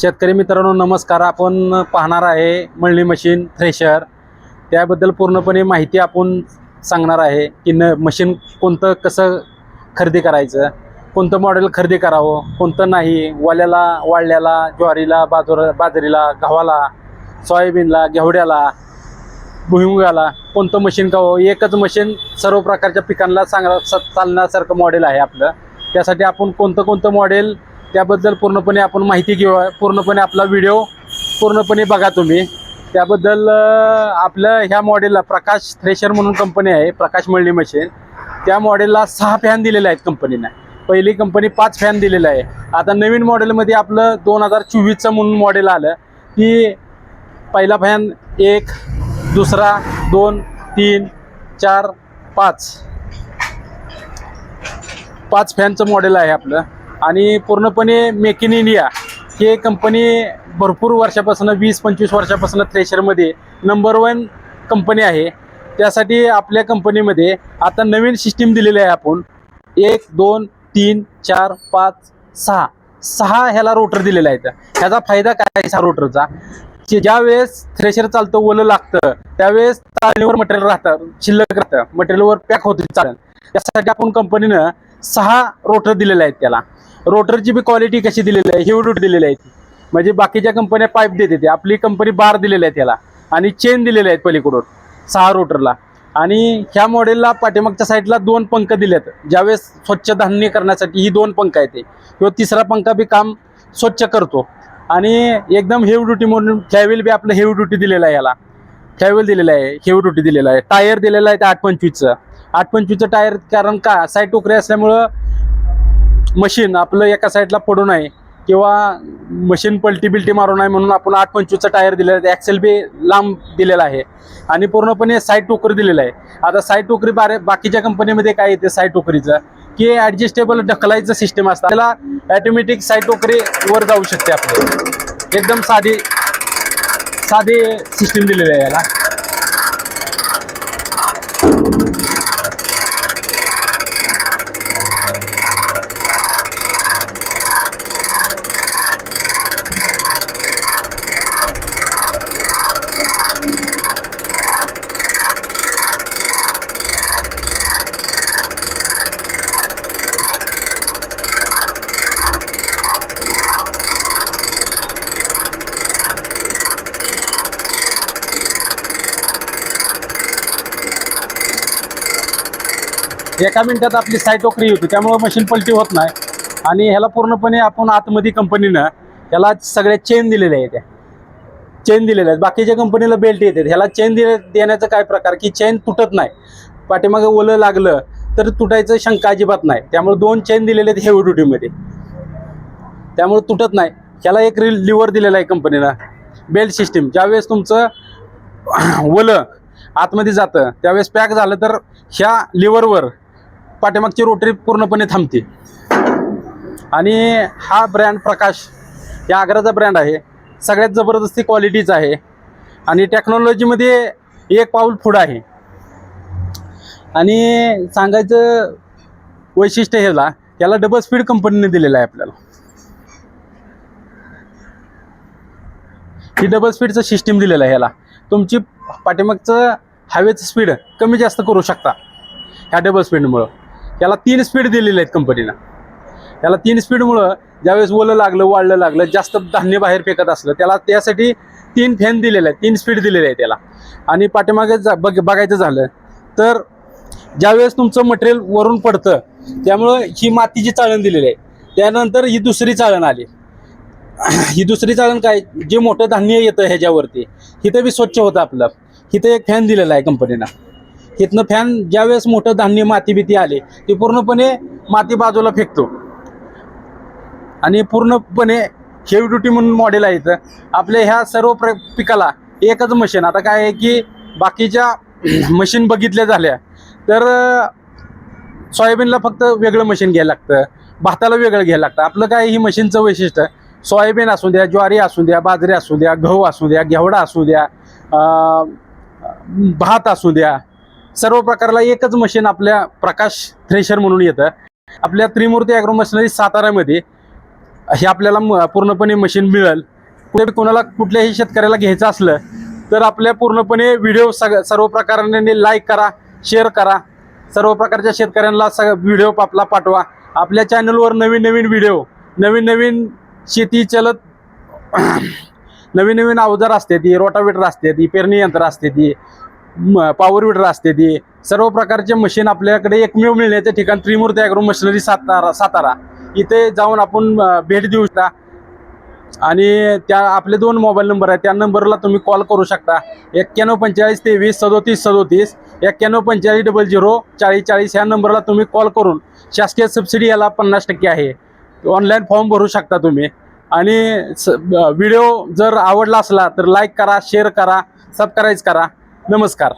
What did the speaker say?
शेतकरी मित्रांनो नमस्कार. आपण पाहणार आहे मळणी मशीन थ्रेशर. त्याबद्दल पूर्णपणे माहिती आपण सांगणार आहे की न मशीन कोणतं कसं खरेदी करायचं कोणतं मॉडेल खरेदी करावं कोणतं नाही वाल्याला वाळल्याला ज्वारीला बाजूर बाजरीला गव्हाला सोयाबीनला घेवड्याला भुईमुगाला कोणतं मशीन गावं एकच मशीन सर्व प्रकारच्या पिकांना चांगला स चालण्यासारखं मॉडेल आहे आपलं. त्यासाठी आपण कोणतं कोणतं मॉडेल त्याबद्दल पूर्णपणे आपण माहिती घेऊ पूर्णपणे आपला व्हिडिओ पूर्णपणे बघा तुम्ही. त्याबद्दल आपलं ह्या मॉडेलला प्रकाश थ्रेशर म्हणून कंपनी आहे प्रकाश मळणी मशीन. त्या मॉडेलला सहा फॅन दिलेले आहेत कंपनीनं पहिली कंपनी पाच फॅन दिलेला आहे. आता नवीन मॉडेलमध्ये आपलं दोन हजार चोवीसचं म्हणून मॉडेल आलं की पहिला फॅन एक दुसरा दोन तीन चार पाच. पाच फॅनचं मॉडेल आहे आपलं. आणि पूर्णपणे मेक इन इंडिया हे कंपनी भरपूर वर्षापासून वीस पंचवीस वर्षापासून थ्रेशरमध्ये नंबर वन कंपनी आहे. त्यासाठी आपल्या कंपनीमध्ये आता नवीन सिस्टीम दिलेली आहे आपण. एक दोन तीन चार पाच सहा. सहा ह्याला रोटर दिलेला आहे ह्याचा फायदा काय आहे सहा रोटरचा की ज्या वेळेस थ्रेशर चालतं ओलं लागतं त्यावेळेस तालीवर मटेरियल राहतं शिल्लक राहतं मटेरियलवर पॅक होतं चालेल. त्यासाठी आपण कंपनीनं सहा रोटर दिलेले आहेत त्याला. रोटरची बी क्वालिटी कशी दिलेली आहे? हिवडूट दिलेली आहे ती. म्हणजे बाकीच्या कंपन्या पाईप देते ते. आपली कंपनी बार दिलेली आहे त्याला. आणि चेन दिलेले आहेत पलीकडून. सहा रोटरला. आणि ह्या मॉडेलला पाठीमागच्या साईडला दोन पंख दिलेत. ज्यावेळेस स्वच्छ धान्य करण्यासाठी ही दोन पंख आहेत किंवा तिसरा पंखा बी काम स्वच्छ करतो. आणि एकदम हेवी ड्युटी म्हणून फ्लॅवेल बी आपलं हेवी ड्युटी दिलेलं आहे याला. फ्लॅवेल दिलेलं आहे हेवी ड्युटी दिलेलं आहे. टायर दिलेलं आहे ते आठ पंचवीसचं. आठ पंचवीसचं टायर कारण का? साईड टोकरे असल्यामुळं मशीन आपलं एका साईडला पडू नये किंवा मशीन पलटी बिलटी मारू नये म्हणून आपण आठ पंचवीसचा टायर दिलेला आहे. ॲक्सेल बी लांब दिलेला आहे. आणि पूर्णपणे साईड टोकरी दिलेलं आहे. आता साईड टोकरी बारे बाकीच्या कंपनीमध्ये काय येते साईड टोकरीचं? की ॲडजस्टेबल ढकलायचं सिस्टम असतं. त्याला ॲटोमॅटिक साईड टोकरी वर जाऊ शकते आपली. एकदम साधी साधी सिस्टीम दिलेली आहे याला. एका मिनिटात आपली साईट टोकरी होती त्यामुळं मशीन पलटी होत नाही. आणि ह्याला पूर्णपणे आपण आतमध्ये कंपनीनं ह्याला सगळ्या चेन दिलेल्या आहेत. त्या चेन दिलेल्या आहेत. बाकीच्या कंपनीला बेल्ट येतात. ह्याला चेन दिले देण्याचा काय प्रकार? की चेन तुटत नाही. पाठीमागे ओलं लागलं तर तुटायचं शंका अजिबात नाही. त्यामुळे दोन चेन दिलेले आहेत हेवी ड्युटीमध्ये त्यामुळे तुटत नाही. ह्याला एक रिल लिव्हर दिलेला आहे कंपनीनं बेल्ट सिस्टीम ज्यावेळेस तुमचं ओलं आतमध्ये जातं त्यावेळेस पॅक झालं तर ह्या लिव्हरवर पाठीमागची रोटरी पूर्णपणे थांबते. आणि हा ब्रँड प्रकाश या आग्राचा ब्रँड आहे. सगळ्यात जबरदस्ती क्वालिटीचा आहे. आणि टेक्नॉलॉजीमध्ये एक पाऊल पुढं आहे. आणि सांगायचं वैशिष्ट्य ह्याला याला डबल स्पीड कंपनीने दिलेलं आहे आपल्याला. ही डबल स्पीडचं सिस्टीम दिलेलं आहे ह्याला. तुमची पाठीमागचं हवेचं स्पीड कमी जास्त करू शकता. ह्या डबल स्पीडमुळं याला तीन स्पीड दिलेले आहेत कंपनीनं याला तीन स्पीडमुळं ज्यावेळेस ओलं लागलं वाढलं लागलं जास्त धान्य बाहेर फेकत असलं त्याला त्यासाठी तीन फॅन दिलेले आहेत तीन स्पीड दिलेले आहे त्याला आणि पाठीमागे जा बघ बघायचं झालं तर ज्यावेळेस तुमचं मटेरियल वरून पडतं त्यामुळं ही मातीची चाळण दिलेली आहे त्यानंतर ही दुसरी चाळण आली. ही दुसरी चाळण काय जे मोठं धान्य येतं ह्याच्यावरती इथं बी स्वच्छ होतं आपलं. इथं एक फॅन दिलेला आहे कंपनीनं इथनं फॅन ज्यावेळेस मोठं धान्य माती बिती आले ते पूर्णपणे माती बाजूला फेकतो. आणि पूर्णपणे हेवी ड्युटी म्हणून मॉडेल आहे इथं. आपल्या ह्या सर्व प्र पिकाला एकच मशीन आता काय आहे की बाकीच्या मशीन बघितल्या झाल्या तर सोयाबीनला फक्त वेगळं मशीन घ्यायला लागतं. भाताला वेगळं घ्यायला लागतं. आपलं काय ही मशीनचं वैशिष्ट्य सोयाबीन असू द्या ज्वारी असू द्या बाजरी असू द्या गहू असू द्या घेवडा असू द्या भात असू द्या सर्व प्रकारला एकच मशीन आपल्या प्रकाश थ्रेशर म्हणून येतं. आपल्या त्रिमूर्ती ॲग्रो मशिनरी साताऱ्यामध्ये हे आपल्याला पूर्णपणे मशीन मिळेल. कुठे कोणाला कुठल्याही शेतकऱ्याला घ्यायचं असलं तर आपल्या पूर्णपणे व्हिडिओ सग सर्व प्रकाराने लाईक करा शेअर करा. सर्व प्रकारच्या शेतकऱ्यांना सग व्हिडिओ आपला पाठवा. आपल्या चॅनलवर नवीन नवीन व्हिडिओ नवीन नवीन शेती चलत नवीन नवीन अवजार असते ती रोटावेटर असते ती पेरणी यंत्र असते ती पॉवर विडर असते ती. सर्व प्रकारचे मशीन आपल्याकडे एकमेव मिळण्याचे ठिकाण त्रिमूर्ती ॲग्रो मशिनरी सातारा सातारा. इथे जाऊन आपण भेट देऊ शकता. आणि त्या आपले दोन मोबाईल नंबर आहेत. त्या नंबरला तुम्ही कॉल करू शकता. एक्क्याण्णव पंचेचाळीस तेवीस सदोतीस सदोतीस एक्क्याण्णव पंचेचाळीस डबल झिरो चाळीस चाळीस ह्या नंबरला तुम्ही कॉल करून शासकीय सबसिडी याला पन्नास टक्के आहे. ऑनलाईन फॉर्म भरू शकता तुम्ही. आणि स व्हिडिओ जर आवडला असला तर लाईक करा शेअर करा सबस्क्राईब करा. नमस्कार.